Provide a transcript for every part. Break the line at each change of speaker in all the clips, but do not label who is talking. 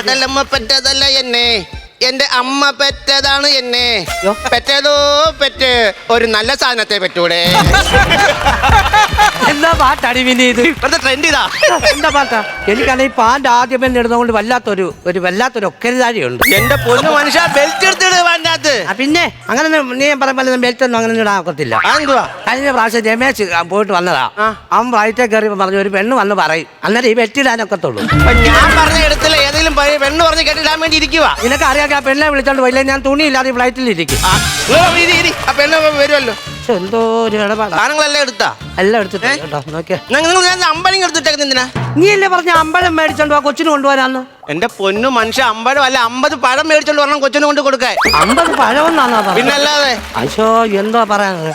കടലമ്മ പെറ്റതല്ല എന്നെ. എന്റെ അമ്മ പെറ്റതാണ് എന്നെ. പെറ്റതോ പെറ്റ്. ഒരു നല്ല സാധനത്തെ പെറ്റൂടെ.
എന്താ പാട്ടാണ് പിന്നെ ഇത്
ഇപ്പോഴത്തെ ട്രെൻഡ് ഇതാ.
എന്താ പാട്ടാ? എനിക്കാണെങ്കിൽ ഈ പാന്റെ ആദ്യം തന്നെ ഇടുന്നതുകൊണ്ട് വല്ലാത്തൊരു ഒരു വല്ലാത്തൊരു ഒക്കരുതാരിയുണ്ട്
എന്റെ പൊന്നു മനുഷ്യ ബെൽറ്റ് എടുത്തിട് അതിന്റെ അകത്ത്
ആ പിന്നെ അങ്ങനെ ഒന്നും നീ പറയുമ്പോൾ ബെൽറ്റ് ഒന്നും അങ്ങനെ ഒന്നും ഇടാൻ ഒക്കത്തില്ല.
അതെന്തുവാ
കഴിഞ്ഞ പ്രാവശ്യം രമേശ് പോയിട്ട് വന്നതാ.
ആ.
അവൻ വയറ്റേ കയറി പറഞ്ഞു ഒരു പെണ്ണ് വന്ന് പറയും. അന്നേരം ഈ ബെൽറ്റ് ഇടാനൊക്കത്തുള്ളൂ.
അപ്പൊ ഞാൻ പറഞ്ഞ ഇടത്തില്ല ഏതെങ്കിലും പെണ്ണ് പറഞ്ഞ് കെട്ടിടാൻ വേണ്ടി ഇരിക്കുക
നിനക്ക് അറിയാം ആ പെണ്ണെ വിളിച്ചോണ്ട് പോയില്ലേ? ഞാൻ തുണിയില്ലാതെ ഫ്ലൈറ്റിൽ ഇരിക്കും.
ആ പെണ്ണ് വരുമല്ലോ
എന്തോ ഒരു ഇടപാടാ.
സാധനങ്ങളെല്ലാം എടുത്താ?
എല്ലാം എടുത്തിട്ടേ
നിങ്ങൾ ഞാൻ അമ്പലം എടുത്തിട്ടേക്കുന്ന എന്തിനാ?
നീ അല്ലേ പറഞ്ഞ അമ്പലം മേടിച്ചോണ്ട് പോവാ കൊച്ചിന് കൊണ്ടുപോരാന്ന്
എന്റെ പൊന്നു മനുഷ്യ അമ്പലം അല്ല അമ്പത് പഴം മേടിച്ചോണ്ട് വരണം കൊച്ചിന് കൊണ്ട് കൊടുക്കാൻ.
അമ്പത് പഴം പിന്നെ
പിന്നല്ലാതെ?
അശോ എന്തോ പറയാനത്?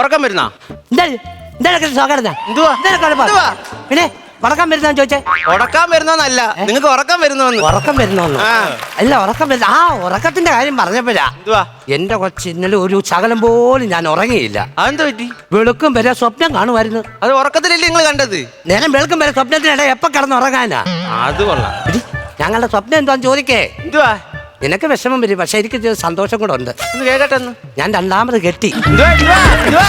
ഉറക്കം വരുന്ന? എന്താ എന്തുവാ? എന്തുവാ?
പിന്നെ വടക്കം വരുന്ന ചോദിച്ചേ?
ഉറക്കാൻ വരുന്നോന്നല്ല. നിങ്ങൾക്ക് ഉറക്കം വരുന്നോന്ന്.
ഉറക്കം വരുന്നോന്ന്. അല്ല ഉറക്കം വരുന്ന ആ ഉറക്കത്തിന്റെ കാര്യം പറഞ്ഞപ്പോഴാ.
എന്തുവാ?
എന്റെ കൊച്ചു ഇന്നലെ ഒരു ശകലം പോലും ഞാൻ ഉറങ്ങിയില്ല.
അതെന്താ പറ്റി?
വെളുക്കും വരെ സ്വപ്നം കാണുമായിരുന്നു.
അത് ഉറക്കത്തിലല്ലേ നിങ്ങൾ കണ്ടത്?
നേരം വെളുക്കും വരെ സ്വപ്നത്തിനിടെ എപ്പോ കിടന്ന് ഉറങ്ങാനാ?
അത് കൊള്ളാം.
എടി, ഞങ്ങളുടെ സ്വപ്നം എന്താന്ന് ചോദിക്കേ?
എന്തുവാ?
നിനക്ക് വിഷമം വരും പക്ഷെ എനിക്ക് സന്തോഷം കൂടെ ഉണ്ട്.
ഒന്ന് കേക്കട്ടെ ഒന്ന്.
ഞാൻ രണ്ടാമത് കെട്ടി.
എന്തുവാ എന്തുവാ എന്തുവാ?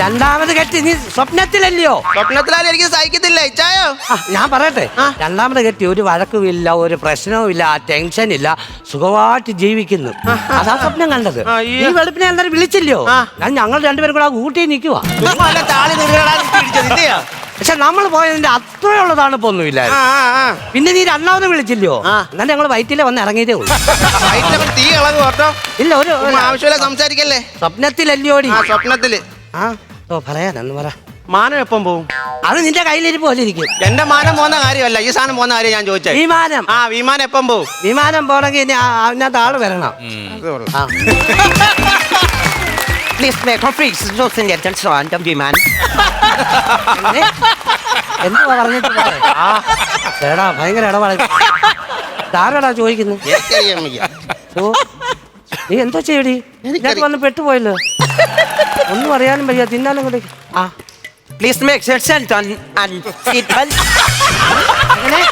രണ്ടാമത് കെട്ടി. നീ സ്വപ്നത്തിലല്ലയോ?
സ്വപ്നത്തിലാലും എനിക്ക് സഹിക്കത്തില്ല? ഇച്ചായോ?
ആ, ഞാൻ പറയട്ടെ.
ആ.
രണ്ടാമത് കെട്ടി ഒരു വഴക്കുമില്ല ഒരു പ്രശ്നവുമില്ല ടെൻഷൻ ഇല്ല സുഖമായിട്ട് ജീവിക്കുന്നു. അതാ സ്വപ്നം കണ്ടത്.
ആ, ഈ-
വെളുപ്പിനെ എല്ലാവരും വിളിച്ചില്ലയോ? ഞാൻ ഞങ്ങൾ രണ്ടുപേരും കൂടെ ആ ഊട്ടി നിൽക്കുക
ചുമ്മാ അല്ല താളി നീളാൻ പിടിച്ചത് ഇല്ലയോ
പക്ഷെ നമ്മൾ പോയതിന്റെ അത്രയുള്ളതാണ് ഇപ്പൊ
ആ ആ ആ.
പിന്നെ നീ രണ്ടാമത് വിളിച്ചില്ലയോ? എന്നാലും ഞങ്ങൾ വയറ്റിലെ വന്ന് ഇറങ്ങിയതേ ഉള്ളൂ.
തീ ഇളകും കേട്ടോ
ഇല്ല ഒരു ഒരു
ആവശ്യമില്ല സംസാരിക്കല്ലേ?
സ്വപ്നത്തിലല്ലയോടി
ആ സ്വപ്നത്തിൽ.
ആ. ഓ പറയാനെന്ന് പറ.
മാനം എപ്പം പോവും?
അത് നിന്റെ കയ്യിലിരിപ്പ് പോലെ ഇരിക്കും.
എന്റെ മാനം പോകുന്ന കാര്യമല്ല. ഈ സാധനം പോകുന്ന കാര്യം ഞാൻ ചോദിച്ചത്
വിമാനം.
ആ വിമാനം എപ്പം പോവും?
വിമാനം പോണെങ്കിൽ ഇനി ആ- അതിനകത്ത് ആൾ വരണം. ആ.
Please make a fix using the attention on the woman.
എന്നെ? എന്തുവാ പറഞ്ഞിട്ട് പോയെ? ആ ചേടാ ഭയങ്കര ഇടപാട്. ആരാടാ ചോദിക്കുന്നത്
എനിക്കറിയാൻ വയ്യ.
ഓ നീ എന്തോ ചെയ്യടി? ഇതിനകത്ത് വന്ന് പെട്ടുപോയല്ലോ. ഒന്നും അറിയാനും വയ്യ. തിന്നാലും കൂടെ ആ.
Please make attention on and seat belt
belt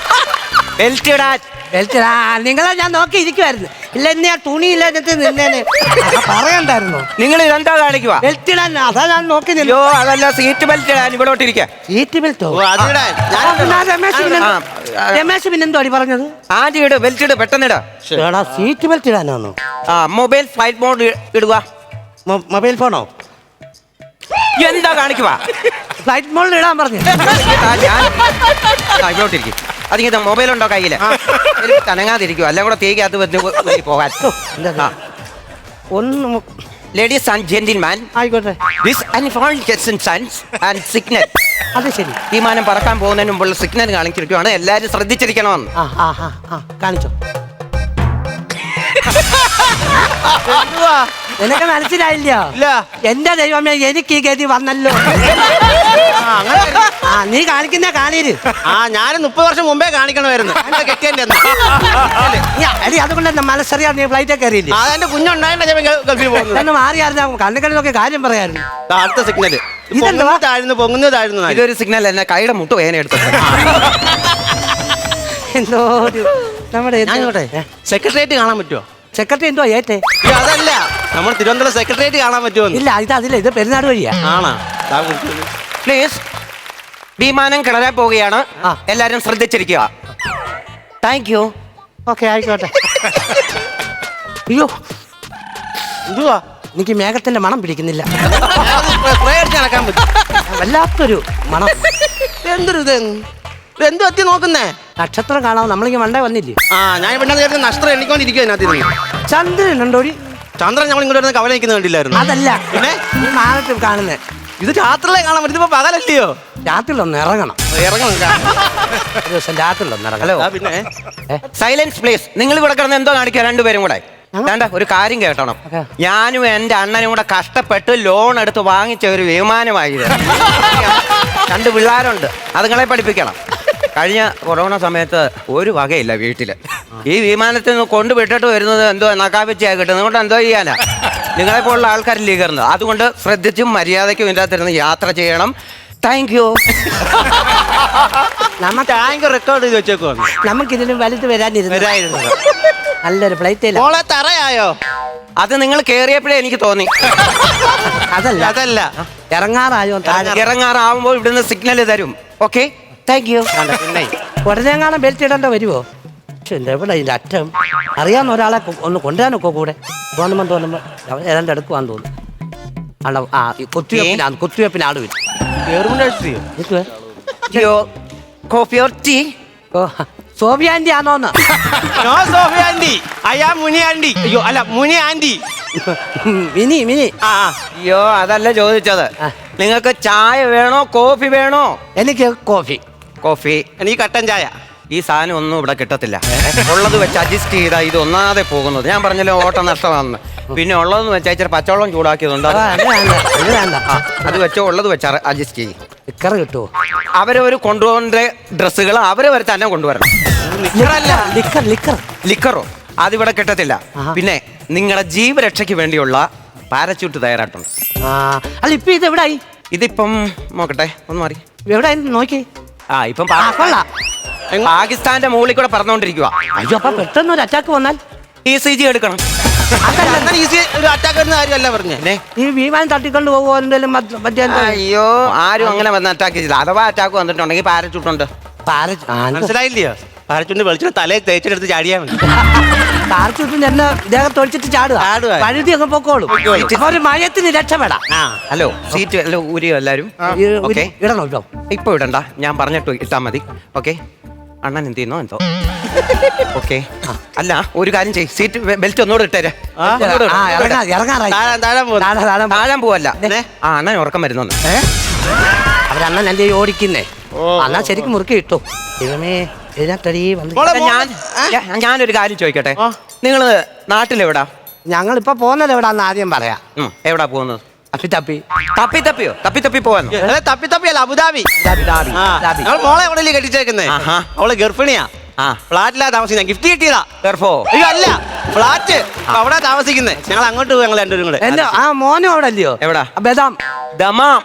Belt ഇടാൻ.
ബെൽറ്റ് ആ നിങ്ങളെ ഞാൻ നോക്കി ഇരിക്കുമായിരുന്നു ഇല്ല എന്നെ ആ തുണി എന്നിട്ട് നിന്നേനെ. ആ, പറയണ്ടായിരുന്നോ.
നിങ്ങൾ ഇതെന്താ കാണിക്കുക
ബെൽറ്റ് ഇടാൻ അതാ ഞാൻ നോക്കി നിന്നോ
അയ്യോ അതല്ല സീറ്റ് ബെൽറ്റ് ഇടാൻ ഇവിടോട്ട് ഇരിക്കുക
സീറ്റ് ബെൽറ്റോ
ഓ? അതിടാൻ
ഞാൻ- രമേശ് പിന്നെ
ആ, ആ.
രമേശ് പിന്നെന്തോ അടി പറഞ്ഞത്?
ആദ്യം ഇട് ബെൽറ്റ് ഇട് പെട്ടെന്ന് ഇടാ.
എടാ സീറ്റ് ബെൽറ്റ് ഇടാനാണോ
ആ മൊബൈൽ ഫ്ലൈറ്റ് മോഡ് ഇടുക.
മൊ- മൊബൈൽ ഫോണോ?
എന്താ കാണിക്കുവാ
ഫ്ലൈറ്റ് മോളിൽ ഇടാൻ പറഞ്ഞു.
ഇവിടോട്ടിരിക്കും അതിങ്ങനെ മൊബൈൽ ഉണ്ടോ കയ്യിൽ തനങ്ങാതിരിക്കും എല്ലാം കൂടെ തേക്കകത്ത് അത് വന്ന് പോകാൻ.
ഒന്നും
ലേഡീസ് ആൻഡ് ജെന്റിൽമാൻ
ആയിക്കോട്ടെ.
ദിസ് സൺസ് ആൻഡ് സിഗ്നൽ
അത് ശരി.
വിമാനം പറക്കാൻ പോകുന്നതിന് മുമ്പുള്ള സിഗ്നൽ കാണിച്ചിരിക്കുകയാണ് എല്ലാവരും ശ്രദ്ധിച്ചിരിക്കണമെന്ന്
കാണിച്ചോ? നിനക്ക് മനസ്സിലായില്ല
ഇല്ല.
എന്റെ ദൈവമേ എനിക്ക് ഈ ഗതി വന്നല്ലോ.
ആ, അങ്ങനെ
ആ നീ കാണിക്കുന്ന കാണീര്
ആ ഞാൻ മുപ്പത് വർഷം മുമ്പേ കാണിക്കണമായിരുന്നു.
അടി അതുകൊണ്ട് എന്നെ മനസ്സറിയാൻ നീ ഫ്ലൈറ്റ് കയറിയില്ല?
അതെന്റെ
കുഞ്ഞുണ്ടായിരുന്നു മാറിയായിരുന്നു കണ്ണുകളിൽ നോക്കി കാര്യം പറയായിരുന്നു.
അടുത്ത
സിഗ്നൽ?
പൊങ്ങുന്നു താഴ്ന്നു പൊങ്ങുന്നു താഴ്ന്നു
ഇതൊരു സിഗ്നൽ എന്നെ കൈയുടെ മുട്ട് വേന എടുത്തു
എന്തോ നമ്മുടെ
സെക്രട്ടേറിയറ്റ് കാണാൻ പറ്റുമോ
സെക്രട്ടറി എന്തോ ഏറ്റേ
നമ്മൾ തിരുവനന്തപുരം സെക്രട്ടേറിയറ്റ് കാണാൻ പറ്റുമോ?
ഇല്ല ഇത് അതില്ല ഇത് പെരുന്നാട് വഴിയാ.
ആണാ? ദാ വിളിച്ചത്.
പ്ലീസ് വിമാനം കിടരാൻ പോവുകയാണ്.
ആ.
എല്ലാവരും ശ്രദ്ധിച്ചിരിക്കുക. താങ്ക് യു
ഓക്കെ ആയിക്കോട്ടെ. അയ്യോ.
എന്തുവാ?
എനിക്ക് മേഘത്തിന്റെ മണം പിടിക്കുന്നില്ല.
അടിച്ച് നടക്കാൻ പറ്റും.
വല്ലാത്തൊരു മണം.
എന്തൊരു ഇത്? ഇത് എന്ത് പറ്റി നോക്കുന്നേ?
നക്ഷത്രം കാണാൻ നമ്മളിങ്ങനെ മണ്ടേ വന്നില്ലേ?
ആ ഞാൻ ഇവിടെ നേരത്തെ നഷ്ടം എണ്ണിക്കൊണ്ടിരിക്കും അതിനകത്ത്
ചന്ദ്രൻ ഉണ്ടോടി
ചന്ദ്രൻ ഞങ്ങൾ ഇങ്ങോട്ട് വരുന്ന കവല നിൽക്കുന്ന കണ്ടില്ലായിരുന്നു?
അതല്ല.
പിന്നെ?
ഈ മാനത്തിൽ കാണുന്നേ.
ഇത് രാത്രിയിലെ കാണാൻ പറ്റും. ഇതിപ്പോ പകലല്ലയോ?
രാത്രിയിലൊന്ന് ഇറങ്ങണം.
ഇറങ്ങണം
ഒരു ദിവസം രാത്രിയിലൊന്ന് ഇറങ്ങണം.
ഹലോ.
പിന്നെ?
Silence please. നിങ്ങൾ ഇവിടെ കിടന്ന് എന്തോ കാണിക്കുക രണ്ടുപേരും കൂടെ. വേണ്ട ഒരു കാര്യം കേട്ടണം. ഞാനും എന്റെ അണ്ണനും കൂടെ കഷ്ടപ്പെട്ട് ലോൺ എടുത്ത് വാങ്ങിച്ച ഒരു വിമാനമായത് രണ്ട് പിള്ളേരുണ്ട്. അതുങ്ങളെ പഠിപ്പിക്കണം. കഴിഞ്ഞ കൊറോണ സമയത്ത് ഒരു വകയില്ല വീട്ടിൽ. ഈ വിമാനത്തിൽ നിന്ന് കൊണ്ടുവിട്ടിട്ട് വരുന്നത് എന്തോ നക്കാപ്പിച്ചായി കിട്ടുന്നത്. അതുകൊണ്ട് എന്തോ ചെയ്യാനാ? നിങ്ങളെ പോലുള്ള ആൾക്കാരില്ലേ കയറുന്നത് അതുകൊണ്ട് ശ്രദ്ധിച്ചും മര്യാദയ്ക്കും ഇല്ലാത്തിരുന്ന് യാത്ര ചെയ്യണം. താങ്ക് യു
നമുക്ക്
താങ്ക് റെക്കോർഡ് ചെയ്ത് വെച്ചേക്കോ
നമുക്കിതിന് വലുത് വരാനിരുന്നു. നല്ലൊരു ഫ്ലൈറ്റ്
മോളെ തറയായോ?
അത് നിങ്ങൾ കേറിയപ്പോഴേ എനിക്ക് തോന്നി.
അതല്ല.
അതല്ല.
ഇറങ്ങാറായോ
ഇറങ്ങാറാവുമ്പോൾ ഇവിടുന്ന് സിഗ്നൽ തരും. ഓക്കെ താങ്ക് യു
പിന്നെ.
ഉടനെ കാണാൻ ബെൽറ്റ് ഇടേണ്ട വരുമോ പക്ഷെ എവിടെ ഇതിന്റെ അറ്റം അറിയാവുന്ന ഒരാളെ കൊ- ഒന്ന് കൊണ്ടുവരാനൊക്കെ കൂടെ. തോന്നുമ്പോൾ തോന്നുമ്പോൾ അവൻ ഏതാണ്ട് എടുക്കുവാന്ന് തോന്നുന്നു. ആണോ ആ ഈ കുത്തിവെപ്പിനാണ് ആൾ വരും
ഓർ ടീ?
ഓ സോഫിയാന്റെ ആണോന്ന്?
No Sophie aunty. അയ്യാ മുനി ആന്റി. അയ്യോ അല്ല മുനി ആന്റി.
Mini mini.
ആ ആ.
അയ്യോ അതല്ല ചോദിച്ചത്.
ആ.
നിങ്ങൾക്ക് ചായ വേണോ കോഫി വേണോ?
എനിക്ക് കോഫി.
കോഫി.
എനിക്ക് കട്ടൻ ചായ.
ഈ സാധനം ഒന്നും ഇവിടെ കിട്ടത്തില്ല. ഉള്ളത് വെച്ച് അഡ്ജസ്റ്റ് ചെയ്താൽ ഇത് ഒന്നാതെ പോകുന്നത്. ഞാൻ പറഞ്ഞല്ലോ ഓട്ടം നഷ്ടമാണെന്ന്. പിന്നെ ഉള്ളതെന്ന് വെച്ചാൽ ഇച്ചിരി പച്ചവെള്ളം ചൂടാക്കിയതുണ്ട്
അത്
വെച്ചോ ഉള്ളത് വെച്ച് അഡ്ജസ്റ്റ് ചെയ്യും.
ഇക്കറ കിട്ടുമോ
അവരവർ കൊണ്ടുപോകേണ്ട ഡ്രസ്സുകൾ അവരവർ തന്നെ കൊണ്ടുവരണം.
ലിക്കറല്ല ലിക്കർ ലിക്കർ.
ലിക്കറോ? അതിവിടെ കിട്ടത്തില്ല. പിന്നെ നിങ്ങളുടെ ജീവരക്ഷയ്ക്ക് വേണ്ടിയുള്ള പാരച്യൂട്ട് തയ്യാറായിട്ടുണ്ട്.
ആ അല്ല ഇപ്പൊ ഇത് എവിടായി?
ഇതിപ്പം നോക്കട്ടെ ഒന്ന് മാറി.
എവിടായി? നോക്കി.
ആ ഇപ്പം
ആ കൊള്ളാം.
പാകിസ്ഥാന്റെ മുകളിൽ കൂടെ പറഞ്ഞുകൊണ്ടിരിക്കുക
അയ്യോ അപ്പൊ പെട്ടെന്ന് ഒരു അറ്റാക്ക് വന്നാൽ
ഇ സി ജി എടുക്കണം.
അതല്ല അങ്ങനെ ഈസി ഒരു അറ്റാക്ക് വരുന്ന കാര്യമല്ല പറഞ്ഞേ.
ഈ വിമാനം തട്ടിക്കൊണ്ട് പോകുമോ എന്തെങ്കിലും മറ്റ് മറ്റേ എന്തോ-
അയ്യോ ആരും അങ്ങനെ വന്ന് അറ്റാക്ക് ചെയ്തില്ല. അഥവാ അറ്റാക്ക് വന്നിട്ടുണ്ടെങ്കിൽ പാരച്യൂട്ട് ഉണ്ട്
പാര- ആ, എന്ത്
മനസ്സിലായില്ലയോ? പാരച്ചുണ്ട് വെളിച്ചിട്ട് തലയെ തേച്ചെടുത്ത് ചാടിയാ മതി.
പാരച്ചൂട്ടിന് എന്നെ ദേഹത്ത് ഒഴിച്ചിട്ട് ചാടുക.
ചാടുക.
പഴുതി അങ്ങ് പൊക്കോളും. ഒരു മയത്തിന് രക്ഷപ്പെടാം.
ആ
ഹലോ സീറ്റ് ഹലോ
ഈ ഒരു-
ഓക്കെ
ഇടണോ
ഇപ്പൊ ഇടണ്ട. ഞാൻ പറഞ്ഞിട്ട് ഇട്ടാ മതി. ഓക്കെ അണ്ണൻ എന്ത് ചെയ്യുന്നോ എന്തോ? ഓക്കെ. അല്ല ഒരു കാര്യം ചെയ് സീറ്റ് ബെൽറ്റ് ഒന്നുകൂടെ ഇട്ടേരെ. താഴാൻ പോവല്ല. ആ അണ്ണൻ ഉറക്കം വരുന്നു
അവരണ്ണൻ എന്റെ ഓടിക്കുന്നേ? അണ്ണാ ശരിക്കും മുറുക്കി ഇട്ടു. ദൈവമേ
ഞാൻ ഞാനൊരു കാര്യം ചോദിക്കട്ടെ. നിങ്ങൾ നാട്ടിലെവിടാ?
ഞങ്ങളിപ്പോ പോകുന്നത് എവിടാന്ന് ആദ്യം പറയാം.
എവിടാ പോകുന്നത്?
തപ്പി തപ്പി.
തപ്പി തപ്പിയോ? തപ്പി തപ്പി പോവാന്നോ
അല്ലെ തപ്പി തപ്പിയല്ല അബുദാബി.
ദാബി,
ആ.
ദാബി.
ഞങ്ങൾ മോളെ എവിടെയല്ലേ കെട്ടിച്ചേക്കുന്നേ? അവളെ ഗർഭിണിയാ.
ആ.
ഫ്ലാറ്റിലാ താമസിക്കുന്ന. ഗിഫ്റ്റ് കിട്ടിയതാ.
ഗർഭോ?
അയ്യോ അല്ല. ഫ്ലാറ്റ്. അവിടെ താമസിക്കുന്നത് ഞങ്ങൾ അങ്ങോട്ട് പോകും ഞങ്ങൾ രണ്ടുപേരും കൂടെ.
എന്റെ ആ മോനും അവിടെ അല്ലയോ?
എവിടാ?
ബദാം.
ദമാം.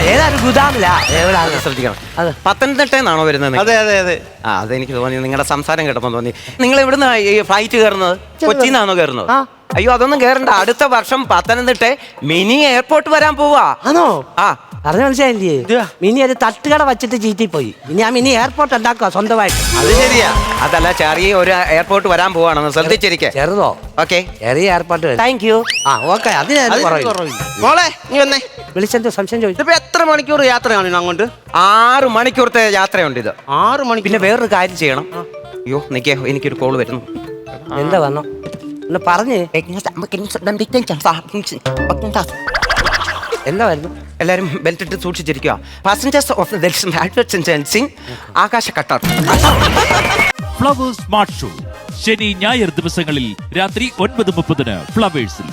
ഏതായാലും ഗുദാമില്ല എവിടാ?
ശ്രദ്ധിക്കണം.
അതെ.
പത്തനംതിട്ടന്നാണോ വരുന്നത്?
അതെ അതെ അതെ.
ആ അതെനിക്ക് തോന്നി. നിങ്ങളുടെ സംസാരം കേട്ടപ്പോൾ തോന്നി. നിങ്ങൾ എവിടുന്നാ ഈ ഫ്ലൈറ്റ് കയറുന്നത്? കൊച്ചിന്നാണോ കയറുന്നത്?
ആ.
അയ്യോ അതൊന്നും കേറണ്ട. അടുത്ത വർഷം പത്തനംതിട്ട മിനി എയർപോർട്ട് വരാൻ പോവാ.
ആണോ?
ആ.
പറഞ്ഞു മനസ്സിലായില്ലേ? മിനി ഒരു തട്ടുകട വെച്ചിട്ട് ചീറ്റി പോയി. ഇനി ആ മിനി എയർപോർട്ട് ഉണ്ടാക്കുക സ്വന്തമായിട്ട്.
അത് ശരിയാ.
അതല്ല ചെറിയ ഒരു എയർപോർട്ട് വരാൻ പോവാണെന്ന് ശ്രദ്ധിച്ചിരിക്കെ.
ചെറുതോ?
ഓക്കെ.
ചെറിയ എയർപോർട്ട്
താങ്ക് യു
ആ ഓക്കെ.
അത്. മോളെ നീ വന്നേ.
വിളിച്ചെന്തോ സംശയം ചോദിച്ചു.
എത്ര മണിക്കൂർ യാത്രയാണ് അങ്ങോട്ട്?
ആറ് മണിക്കൂറത്തെ യാത്രയുണ്ട് ഇത്.
ആറ് മണി
പിന്നെ വേറൊരു കാര്യം ചെയ്യണം. അയ്യോ നിക്കേ എനിക്കൊരു കോൾ വരുന്നു.
എന്താ വന്നോ? ഒന്ന് പറഞ്ഞ് എന്തായിരുന്നു?
എല്ലാരും ബെൽറ്റ് ഇട്ട് സൂക്ഷിച്ചിരിക്കുക passengers of Akasa cutter.
Flowers smart show ശനി ഞായർ ദിവസങ്ങളിൽ രാത്രി ഒൻപത് മുപ്പതിന് ഫ്ലവേഴ്സിൽ